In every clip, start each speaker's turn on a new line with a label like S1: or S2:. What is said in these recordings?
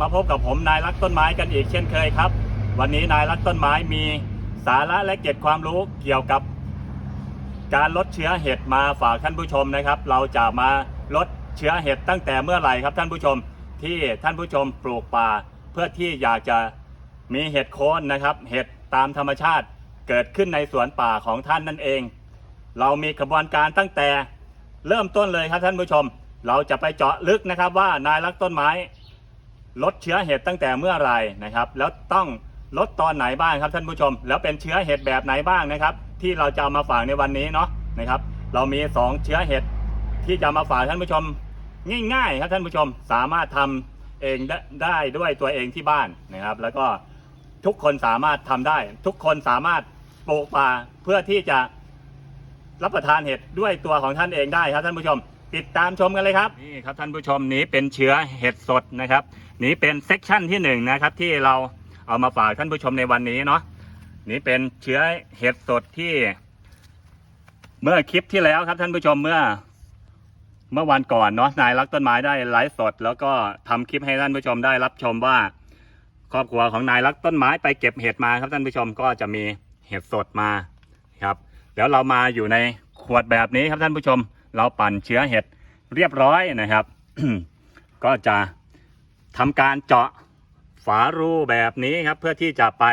S1: มาพบกับผมนายรักต้นไม้กันอีกเช่นเคยครับ วันนี้นายรักต้นไม้มีสาระและเกร็ดความรู้เกี่ยวกับ การลดเชื้อเห็ดมาฝากท่านผู้ชมนะครับ เราจะมาลดเชื้อเห็ดตั้งแต่เมื่อไหร่ครับท่านผู้ชมที่ท่านผู้ชมปลูกป่า เพื่อที่อยากจะมีเห็ดโคนนะครับ เห็ดตามธรรมชาติเกิดขึ้นในสวนป่าของท่านนั่นเอง เรามีกระบวนการตั้งแต่เริ่มต้นเลยครับท่านผู้ชม เราจะไปเจาะลึกนะครับว่านายรักต้นไม้ ลดเชื้อเห็ดตั้งแต่เมื่อไรนะครับ แล้วต้องลดตอนไหนบ้างครับท่านผู้ชม แล้วเป็นเชื้อเห็ดแบบไหนบ้างนะครับ ที่เราจะมาฝากในวันนี้เนาะนะครับ เรามี 2 เชื้อเห็ดที่จะมาฝากท่านผู้ชม ง่ายๆ ครับท่านผู้ชมสามารถทำเองได้ด้วยตัวเองที่บ้านนะครับ แล้วก็ทุกคนสามารถทำได้ ทุกคนสามารถปลูกป่าเพื่อที่จะรับประทานเห็ดด้วยตัวของท่านเองได้ครับท่านผู้ชม ติดตามชมกันเลยครับนี่ครับท่านผู้ชมนี้เป็นเชื้อเห็ดสดนะครับนี้เป็นเซกชันที่หนึ่งนะครับที่เราเอามาฝากท่านผู้ชมในวันนี้เนาะนี่เป็นเชื้อเห็ดสดที่ เมื่อคลิปที่แล้วครับท่านผู้ชมเมื่อ เมื่อวันก่อนเนาะนายรักต้นไม้ได้ไลฟ์สด แล้วก็ทำคลิปให้ท่านผู้ชมได้รับชมว่า ครอบครัวของนายรักต้นไม้ไปเก็บเห็ดมาครับท่านผู้ชมก็จะมีเห็ดสดมาครับเดี๋ยวเรามาอยู่ในขวดแบบนี้ครับท่านผู้ชม เราปั่นเชื้อเห็ดเรียบร้อยนะครับ ก็จะทำการเจาะฝารูแบบนี้ครับเพื่อที่จะไป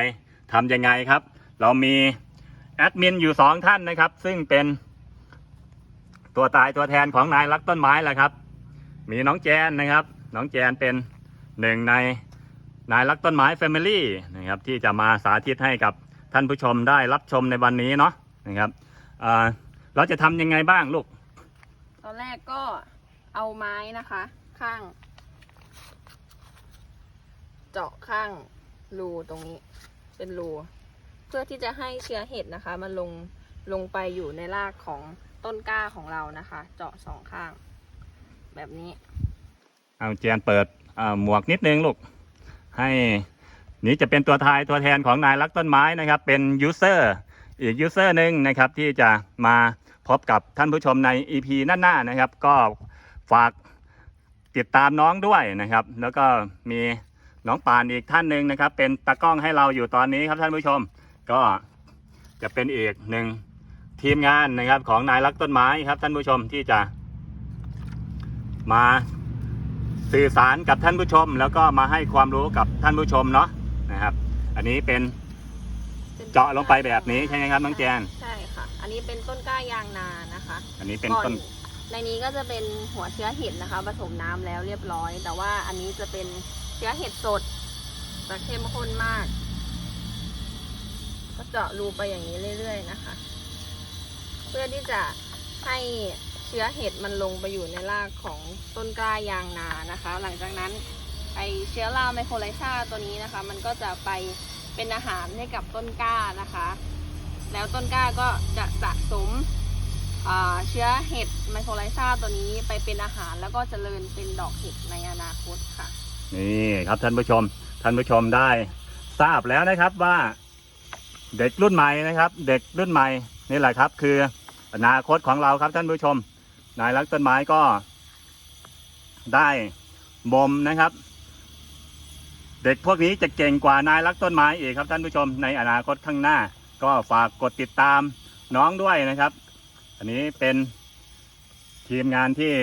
S1: ทำยังไงครับ เรามีแอดมินอยู่สองท่านนะครับ ซึ่งเป็นตัวตายตัวแทนของนายรักต้นไม้แหละครับ มีน้องแจนนะครับ น้องแจนเป็นหนึ่งในนายรักต้นไม้แฟมิลี่นะครับที่จะมาสาธิตให้กับท่านผู้ชมได้รับชมในวันนี้เนาะนะครับเราจะทำยังไงบ้างลูก
S2: ตอนแรกก็เอาไม้นะคะ ข้าง เจาะข้างรูตรงนี้ เป็นรูเพื่อที่จะให้เชื้อเห็ดนะคะ มันลงลงไปอยู่ในรากของต้นกล้าของเรานะคะ เจาะสองข้าง แบบนี้
S1: เอาเจียนเปิดหมวกนิดนึงลูก ให้นี่จะเป็นตัวทายตัวแทนของนายรักต้นไม้นะครับ เป็นยูเซอร์อีกยูเซอร์หนึ่งนะครับที่จะมา พบกับท่านผู้ชมใน EP หน้าๆนะครับ ก็ฝากติดตามน้องด้วยนะครับ แล้วก็มีน้องปานอีกท่านหนึ่งนะครับ เป็นตากล้องให้เราอยู่ตอนนี้ครับท่านผู้ชม ก็จะเป็นอีกหนึ่งทีมงานนะครับของนายรักต้นไม้ครับท่านผู้ชมที่จะ มาสื่อสารกับท่านผู้ชม แล้วก็มาให้ความรู้กับท่านผู้ชมเนาะนะครับ อันนี้เป็น
S2: เป็น
S1: เจาะลงไปแบบนี้ใช่ไหมครับน้องแจน
S2: ใช่ค่ะ อันนี้เป็นต้นกล้ายางนานะคะ
S1: อันนี้เป็น
S2: ก่อ
S1: ต้น
S2: ในนี้ก็จะเป็นหัวเชื้อเห็ดนะคะ ผสมน้ำแล้วเรียบร้อย แต่ว่าอันนี้จะเป็นเชื้อเห็ดสดจะเข้มข้นมาก ก็เจาะรูไปอย่างนี้เรื่อย ๆ นะคะ เพื่อที่จะให้เชื้อเห็ดมันลงไปอยู่ในรากของต้นกล้ายางนานะคะ หลังจากนั้นไอเชื้อราไมโครไลซาตัวนี้นะคะ มันก็จะไปเป็นอาหารให้กับต้นกล้านะคะ แล้วต้นกล้าก็จะสะสมเชื้อเห็ดไมโครไลซาตัวนี้ไปเป็นอาหารแล้วก็เจริญเป็นดอกเห็ดในอนาคตค่ะ
S1: นี่ครับท่านผู้ชม ท่านผู้ชมได้ทราบแล้วนะครับว่าเด็กรุ่นใหม่นะครับ เด็กรุ่นใหม่นี่แหละครับ คืออนาคตของเราครับท่านผู้ชม นายรักต้นไม้ก็ได้บ่มนะครับ เด็กพวกนี้จะเก่งกว่านายรักต้นไม้อีกครับท่านผู้ชมในอนาคตข้างหน้า ก็ฝากกดติดตามน้องด้วยนะครับ อันนี้เป็นทีมงานที่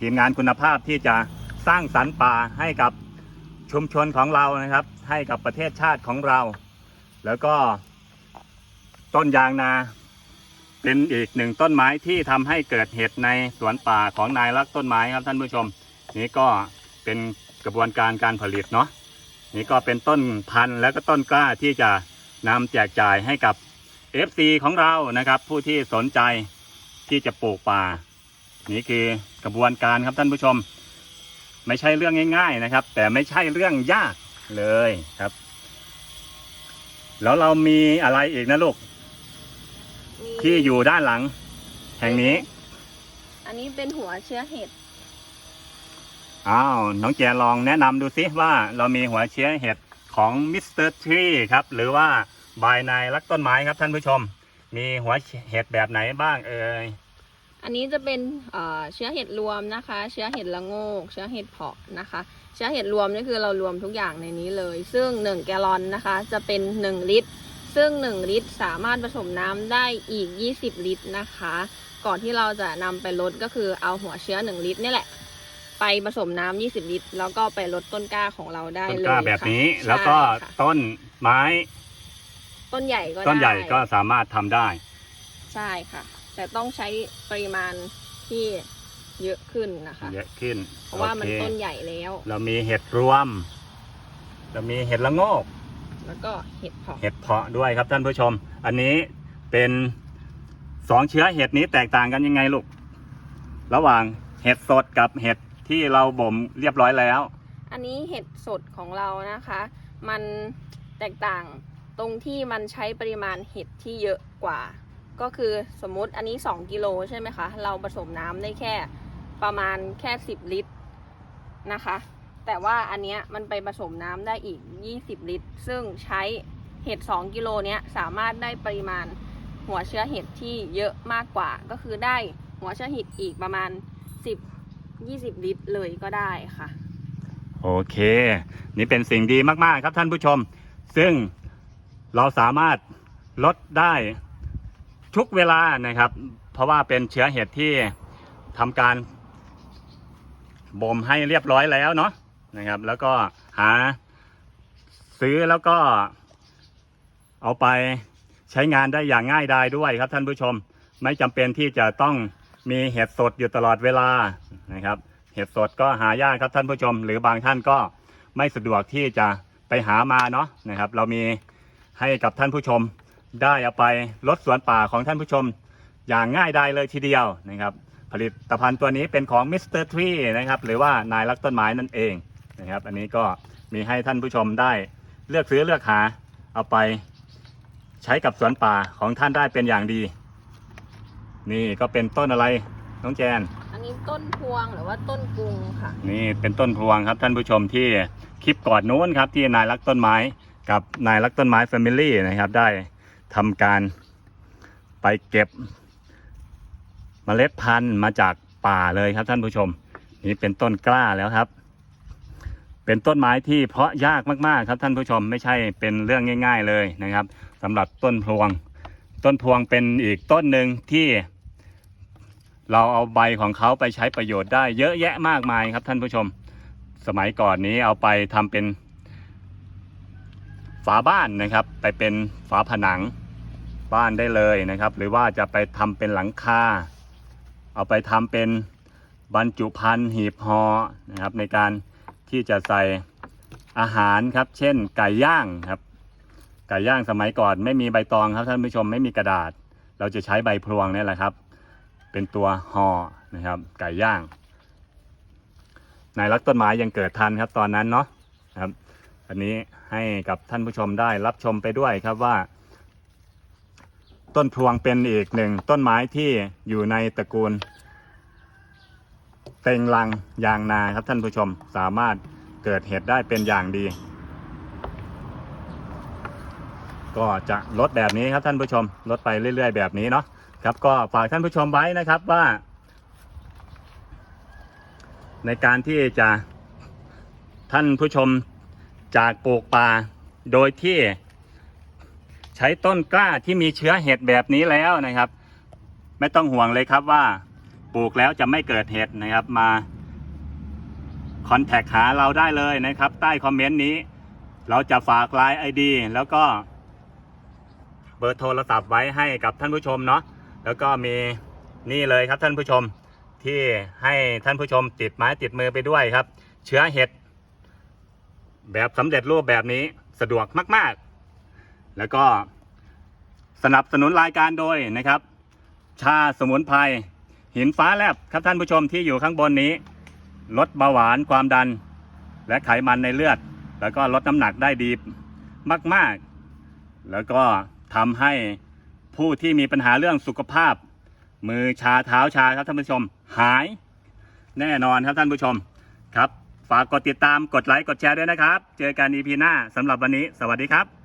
S1: ทีมงานคุณภาพที่จะสร้างสรรค์ป่าให้กับชุมชนของเรานะครับ ให้กับประเทศชาติของเรา แล้วก็ต้นยางนาเป็นอีกหนึ่งต้นไม้ที่ทำให้เกิดเห็ดในสวนป่าของนายรักต้นไม้ครับท่านผู้ชม นี่ก็เป็นกระบวนการการผลิตเนาะ นี่ก็เป็นต้นพันธุ์แล้วก็ต้นกล้าที่จะนำแจกจ่ายให้กับ FC ของเรานะครับ ผู้ที่สนใจที่จะปลูกป่า นี่คือกระบวนการครับท่านผู้ชม ไม่ใช่เรื่องง่าย ๆนะครับ แต่ไม่ใช่เรื่องยากเลยครับ แล้วเรามีอะไรอีกนะลูก
S2: มี
S1: ที่อยู่ด้านหลัง แห่งนี้
S2: อันนี้เป็นหัวเชื้อเห็ด
S1: อ้าวน้องแจลองแนะนำดูซิว่าเรามีหัวเชื้อเห็ดของมิสเตอร์ทรีครับ หรือว่าบายนายรักต้นไม้ครับท่านผู้ชม มีหัวเห็ดแบบไหนบ้างเอ่ย
S2: อัอันนี้จะเป็นเชื้อเห็ดรวมนะคะ เชื้อเห็ดละโงก เชื้อเห็ดเพาะนะคะ เชื้อเห็ดรวมนี่คือเรารวมทุกอย่างในนี้เลย ซึ่ง 1 แกลลอนนะคะ จะเป็น 1 ลิตร ซึ่ง 1 ลิตรสามารถผสมน้ำได้อีก 20 ลิตรนะคะ ก่อนที่เราจะนำไปลดก็คือเอาหัวเชื้อ 1 ลิตรนี่แหละ ไปผสมน้ำ20 ลิตร แล้วก็ไปลดต้นกล้าของเราได้
S1: ต้น
S2: เลย
S1: กล้าแบบนี้
S2: ค่ะ
S1: แล้วก็
S2: ใช่ค่ะ
S1: ต้นไม้
S2: ต้นใหญ่ก็
S1: ต้นใหญ่
S2: ได้
S1: ก็สามารถทำได้
S2: ใช่ค่ะ แต่ต้องใช้ปริมาณที่เยอะขึ้นนะคะ
S1: เยอะขึ้น
S2: เพราะว่ามัน
S1: โอค
S2: ต้นใหญ่แล้ว
S1: เรามีเห็ดรวม เรามีเห็ดละโงก
S2: แล้วก็เห็ดเพาะ
S1: เห็ดเพาะด้วยครับท่านผู้ชม อันนี้เป็นสองเชื้อเห็ดนี้แตกต่างกันยังไงลูก ระหว่างเห็ดสดกับเห็ด ที่เราบ่มเรียบร้อยแล้ว
S2: อันนี้เห็ดสดของเรานะคะ มันแตกต่างตรงที่มันใช้ปริมาณเห็ดที่เยอะกว่า ก็คือสมมติอันนี้ 2 กิโลใช่ไหมคะ เราผสมน้ำได้แค่ประมาณแค่ 10 ลิตรนะคะ แต่ว่าอันเนี้ยมันไปผสมน้ำได้อีก 20 ลิตร ซึ่งใช้เห็ด 2 กิโลเนี้ยสามารถได้ปริมาณหัวเชื้อเห็ดที่เยอะมากกว่า ก็คือได้หัวเชื้อเห็ดอีกประมาณ 10 20 ลิตรเลยก็ได้ค่ะ
S1: โอเค นี่เป็นสิ่งดีมากๆครับท่านผู้ชม ซึ่งเราสามารถลดได้ทุกเวลานะครับ เพราะว่าเป็นเชื้อเห็ดที่ทำการบ่มให้เรียบร้อยแล้วเนาะนะครับ แล้วก็หาซื้อแล้วก็เอาไปใช้งานได้อย่างง่ายดายด้วยครับท่านผู้ชม ไม่จำเป็นที่จะต้อง มีเห็ดสดอยู่ตลอดเวลานะครับ เห็ดสดก็หายากครับท่านผู้ชม หรือบางท่านก็ไม่สะดวกที่จะไปหามาเนาะนะครับ เรามีให้กับท่านผู้ชมได้เอาไปลดสวนป่าของท่านผู้ชม อย่างง่ายดายเลยทีเดียวนะครับ ผลิตภัณฑ์ตัวนี้เป็นของ Mr. Tree นะครับหรือว่านายรักต้นไม้นั่นเองนะครับ อันนี้ก็มีให้ท่านผู้ชมได้เลือกซื้อเลือกหาเอาไปใช้กับสวนป่าของท่านได้เป็นอย่างดี นี่ก็เป็นต้นอะไร น้องแจน
S2: อันนี้ต้นพวงหรือว่าต้นกรุงค่ะ
S1: นี่เป็นต้นพวงครับท่านผู้ชมที่คลิปก่อนนู้นครับที่นายรักต้นไม้กับนายรักต้นไม้แฟมิลี่นะครับได้ทำการไปเก็บเมล็ดพันธุ์มาจากป่าเลยครับท่านผู้ชม นี่เป็นต้นกล้าแล้วครับ เป็นต้นไม้ที่เพาะยากมากๆครับท่านผู้ชมไม่ใช่เป็นเรื่องง่าย ๆเลยนะครับสำหรับต้นพวง ต้นพวงเป็นอีกต้นหนึ่งที่ เราเอาใบของเขาไปใช้ประโยชน์ได้เยอะแยะมากมายครับท่านผู้ชม สมัยก่อนนี้เอาไปทำเป็น ฝาบ้านนะครับ ไปเป็นฝาผนังบ้านได้เลยนะครับ หรือว่าจะไปทำเป็นหลังคาเอาไปทำเป็นบรรจุภัณฑ์หีบห่อนะครับ ในการที่จะใส่อาหารครับ เช่นไก่ย่างครับ ไก่ย่างสมัยก่อนไม่มีใบตองครับท่านผู้ชมไม่มีกระดาษ เราจะใช้ใบพลวงนี่แหละครับ เป็นตัวห่อนะครับไก่ย่างนายรักต้นไม้ยังเกิดทันครับตอนนั้นเนาะครับ อันนี้ให้กับท่านผู้ชมได้รับชมไปด้วยครับว่า ต้นพลวงเป็นอีกหนึ่งต้นไม้ที่อยู่ในตระกูล เต็งลังยางนาครับท่านผู้ชมสามารถเกิดเห็ดได้เป็นอย่างดี ก็จะลดแบบนี้ครับท่านผู้ชมลดไปเรื่อย ๆ แบบนี้เนาะ ครับก็ฝากท่านผู้ชมไว้นะครับว่า ในการที่จะท่านผู้ชมจากปลูกป่าโดยที่ใช้ต้นกล้าที่มีเชื้อเห็ดแบบนี้แล้วนะครับ ไม่ต้องห่วงเลยครับว่าปลูกแล้วจะไม่เกิดเห็ดนะครับมาคอนแทคหาเราได้เลยนะครับ ใต้คอมเมนต์นี้ เราจะฝากไลน์ไอดีแล้วก็เบอร์โทรศัพท์ไว้ให้กับท่านผู้ชมเนาะ แล้วก็มีนี่เลยครับท่านผู้ชมที่ให้ท่านผู้ชมติดไม้ติดมือไปด้วยครับ เชื้อเห็ด แบบสำเร็จรูปแบบนี้สะดวกมาก ๆ แล้วก็สนับสนุนรายการโดยนะครับ ชาสมุนไพรหินฟ้าแลบครับท่านผู้ชมที่อยู่ข้างบนนี้ ลดเบาหวานความดัน และไขมันในเลือด แล้วก็ลดน้ำหนักได้ดีมาก ๆ แล้วก็ทำให้ ผู้ที่มีปัญหาเรื่องสุขภาพ มือชาเท้าชาครับท่านผู้ชม หาย แน่นอนครับท่านผู้ชมครับ ฝากกดติดตามกดไลค์กดแชร์ด้วยนะครับ เจอกันอีพีหน้าสำหรับวันนี้ สวัสดีครับ